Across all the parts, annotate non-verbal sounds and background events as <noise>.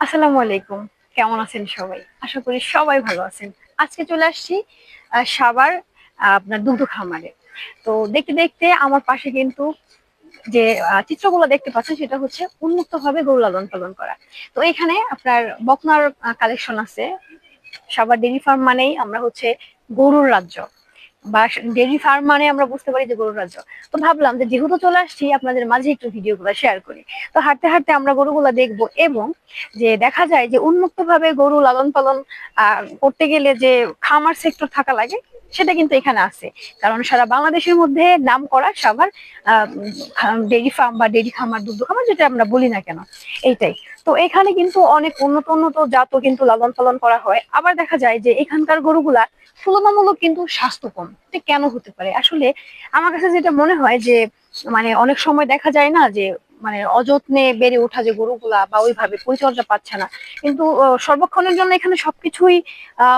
আসসালামু আলাইকুম। কেমন আছেন সবাই? আশা করি সবাই ভালো আছেন। আজকে চলে আসছি আহ, আপনার দুগ্ধ খামারে। তো দেখতে দেখতে আমার পাশে কিন্তু যে চিত্রগুলো দেখতে পাচ্ছেন সেটা হচ্ছে উন্মুক্ত ভাবে গরু লালন পালন করা। তো এখানে আপনার বকনার কালেকশন আছে। সাভার ডেরি ফার্ম মানেই আমরা হচ্ছে গরুর রাজ্য। বা ডেরি ফার্ম মানে আমরা বুঝতে পারি যে গরুর রাজ্য। তো ভাবলাম যে যেহেতু চলে আসছি, আপনাদের মাঝে একটু ভিডিওগুলো শেয়ার করি। তো হাঁটতে হাঁটতে আমরা গরুগুলো দেখব এবং যে দেখা যায় যে উন্মুক্ত ভাবে গরু লালন পালন করতে গেলে যে খামার সেক্টর থাকা লাগে, সেটা কিন্তু এখানে আছে। কারণ সারা বাংলাদেশের মধ্যে নাম করা সাভার ডেরি ফার্ম বা ডেরি খামার, দুধ খামার যেটা আমরা বলি না কেন, এইটাই। তো এখানে কিন্তু অনেক উন্নত উন্নত জাতও কিন্তু লালন পালন করা হয়। আবার দেখা যায় যে এখানকার গরুগুলা তুলনামূলক কিন্তু স্বাস্থ্য কম কেন হতে পারে? আসলে আমার কাছে যেটা মনে হয় যে মানে অনেক সময় দেখা যায় না যে মানে অযত্নে বেড়ে ওঠা যে গরুগুলা বা ওইভাবে পরিচর্যা পাচ্ছে না। কিন্তু সর্বক্ষণের জন্য এখানে সবকিছুই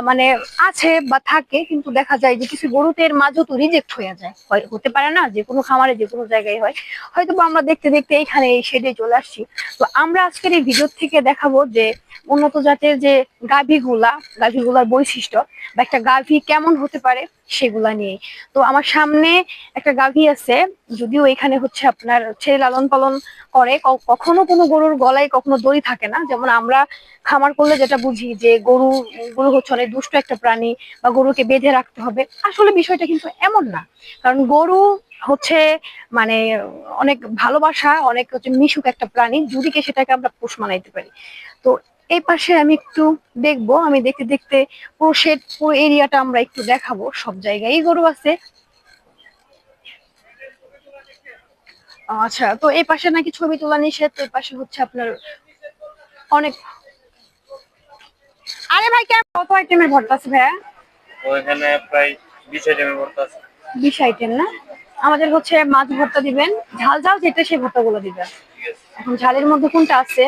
মানে আছে বা থাকে, কিন্তু দেখা যায় যে কিছু গরুতের মাঝও তো রিজেক্ট হয়ে যায়। হতে পারে না, যে কোনো খামারে, যে কোনো জায়গায় হয়। হয়তো আমরা দেখতে দেখতে এখানে এই শেডে চলে আসছি। তো আমরা আজকের এই ভিডিও থেকে দেখাবো যে উন্নত জাতের যে গাভীগুলা, গাভীগুলার বৈশিষ্ট্য বা একটা গাভী কেমন হতে পারে সেগুলা নিয়ে তো আমার সামনে একটা গাভী আছে, যদিও এখানে হচ্ছে আপনার ছেলে লালন পালন করে কখনো কোনো গরুর গলায় কখনো দড়ি থাকে না। যেমন আমরা খামার করলে যেটা বুঝি যে গরু গরু হচ্ছে অনেক দুষ্ট একটা প্রাণী বা গরুকে বেঁধে রাখতে হবে। আসলে বিষয়টা কিন্তু এমন না। কারণ গরু হচ্ছে মানে অনেক ভালোবাসা, অনেক হচ্ছে মিশুক একটা প্রাণী, যদি কে সেটাকে আমরা পোষ মানাইতে পারি। তো এই পাশে আমি একটু দেখব আমি দেখতে দেখতে পুরো শেড পুরো এরিয়াটা আমরা একটু দেখাবো সব জায়গায়। গরু আছে। আচ্ছা তো এই পাশে নাকি ছবি তোলা নিষেধ তো এই পাশে হচ্ছে আপনার অনেক আরে ভাই কেন কত আইটেমের ভর্তা আছে ভাইয়া? ওইখানে প্রায় বিশ আইটেমের ভর্তা আছে। বিশ আইটেম না? আমাদের হচ্ছে মাছ ভর্তা দিবেন। ঝাল ঝাল যেটা সেই ভর্তাগুলো দিবেন ঠিক আছে। এখন ঝালের মধ্যে কোনটা আছে?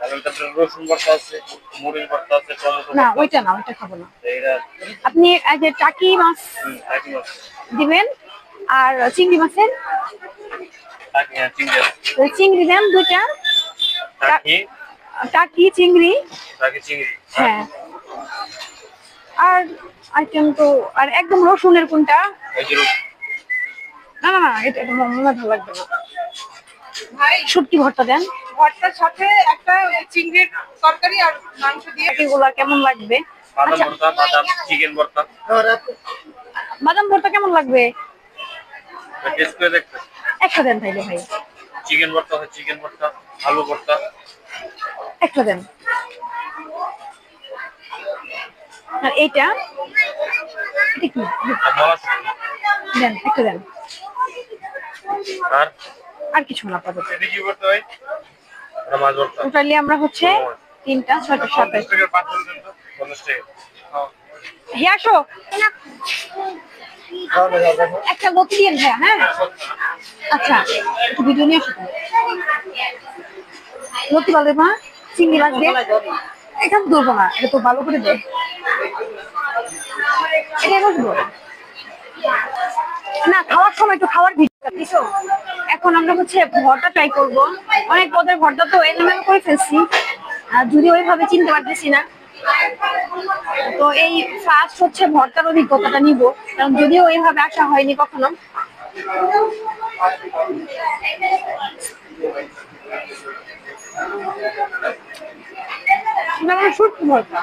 রসুন ভর্তা আছে মরিচ ভর্তা আছে টমেটো না ওইটা না ওইটা খাব না। আপনি যে টাকি মাছ দিবেন আর চিংড়ি মাছের? হ্যাঁ চিংড়ি দেন দুইটা। টাকি। চিংড়ি। টাকি চিংড়ি। হ্যাঁ। আর আইটেম তো আর একদম রসুনের কোনটা। না না না এটা এটা মনে ভালো লাগবে না। ভাই শুটকি ভর্তা দেন। ভর্তার সাথে একটা চিংড়ির তরকারি আর মাংস দিয়ে এগুলা কেমন লাগবে? বাদাম আচ্ছা। ভর্তা বাদাম চিকেন ভর্তা। বাদাম ভর্তা কেমন লাগবে? টেস্ট করে দেখতে। একটা দেন তাইলে ভাই। চিকেন ভর্তা চিকেন ভর্তা আলু ভর্তা। একটা দেন। আর এইটা? এটা কি। দেন একটা দেন। আর? আর কিছু না কি ভর্তা হয় মাছ ভর্তা টোটালি আমরা হচ্ছে তিনটা ছয়টা সাতাশ তো হ্যাঁ। হে আসো। একটা লতি দিয়ে ভাইয়া হ্যাঁ? আচ্ছা একটু ভিডিও নিয়ে আসো। বলে মা চিংড়ি মাছ দিয়ে। এখানে ধরবো না এটা তো ভালো করে দে। এটা বসবো না খাওয়ার সময় একটু খাওয়ার ভিডিও দিছো। এখন আমরা হচ্ছে ভর্তা ট্রাই করব। অনেক পদের ভর্তা তো এলোমেলো করে ফেলছি। যদি ওইভাবে চিনতে পারতেছি না। তো এই ফার্স্ট হচ্ছে ভর্তার অভিজ্ঞতাটা নিব, কারণ যদিও এইভাবে আসা হয়নি কখনো। শুটকি ভর্তা।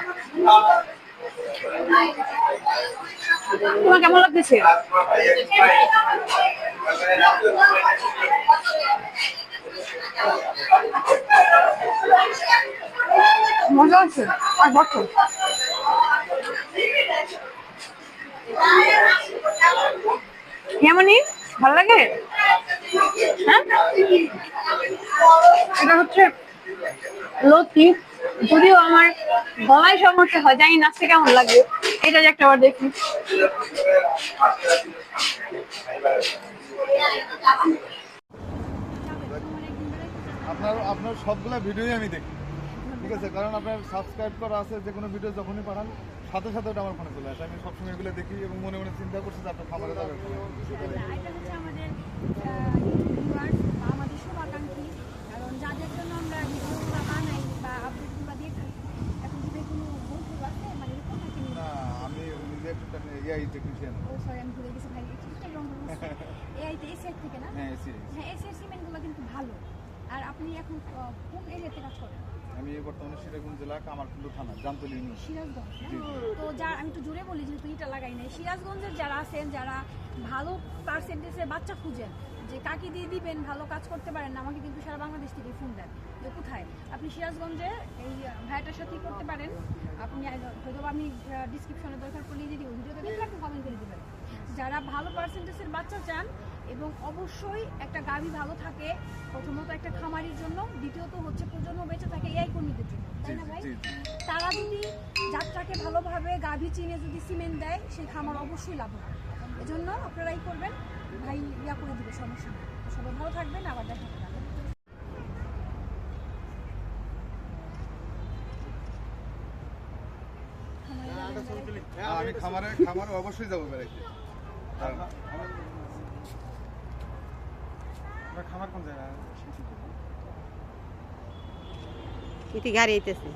তোমার কেমন লাগতেছে? মজা আছে? আর ভর্তা কেমনই ভালো লাগে? হ্যাঁ? এটা হচ্ছে লতি যদিও আমার গলায় সমস্যা হয় জানি নাচতে কেমন লাগে এটা যে একটা বার দেখি। আপনার আপনার সবগুলা ভিডিওই আমি দেখি। ঠিক আছে? কারণ আপনার সাবস্ক্রাইব করা আছে যে কোনো ভিডিও যখনই পাঠান সাথে সাথে ওটা আমার ফোনে চলে আসে। আমি সবসময় এগুলো দেখি এবং মনে মনে চিন্তা করছি যে আপনার খামারে যাবে এটা হচ্ছে আমাদের ভিউয়ার্স বা আমাদের শুভাকাঙ্ক্ষী কারণ যাদের জন্য আমরা ভিডিওগুলো বানাই বা আপডেটগুলো দিয়ে এআই টেকনিশিয়ান ও সরি আমি ভুলে গেছি ভাই। রং <laughs> এআই তে এসিআর থেকে না? হ্যাঁ এসি হ্যাঁ এসিআর সিমেন্টগুলো কিন্তু ভালো। আর আপনি এখন খুব কোন এরিয়াতে কাজ করেন? আমি এই বর্তমানে সিরাজগঞ্জ জেলা কামারকুন্ড থানা জামতলি ইউনিয়ন। সিরাজগঞ্জ। তো যারা আমি একটু জোরে বলি যেহেতু এটা লাগাই নাই। সিরাজগঞ্জের যারা আছেন যারা ভালো পার্সেন্টেজের বাচ্চা খুঁজেন যে কাকে দিয়ে দিবেন ভালো কাজ করতে পারেন না আমাকে কিন্তু সারা বাংলাদেশ থেকে ফোন দেন যে কোথায়। আপনি সিরাজগঞ্জে এই আহ, ভাইয়াটার সাথেই করতে পারেন। আপনি হয়তো আমি ডিসক্রিপশনে দরকার করলে দিয়ে দিব ভিডিওতে দেখলে আপনি কমেন্ট করে দেবেন। যারা ভালো পার্সেন্টেজের বাচ্চা চান এবং অবশ্যই একটা গাভী ভালো থাকে প্রথমত একটা খামারির জন্য দ্বিতীয়ত হচ্ছে প্রজন্ম বেঁচে থাকে এআই কর্মীদের জন্য তাই না ভাই। তারা যদি যাত্রাকে ভালোভাবে গাভী চিনে যদি সিমেন্ট দেয় সেই খামার অবশ্যই লাভবান। এজন্য আপনারাই করবেন। ভাই ইয়া করে দিবে সমস্যা নেই। সবাই ভালো থাকবেন আবার দেখা হবে। আমি খামারে খামারে অবশ্যই যাব বেড়াইতে দাঁড়ান। ইতি গাড়ি আইতেছে।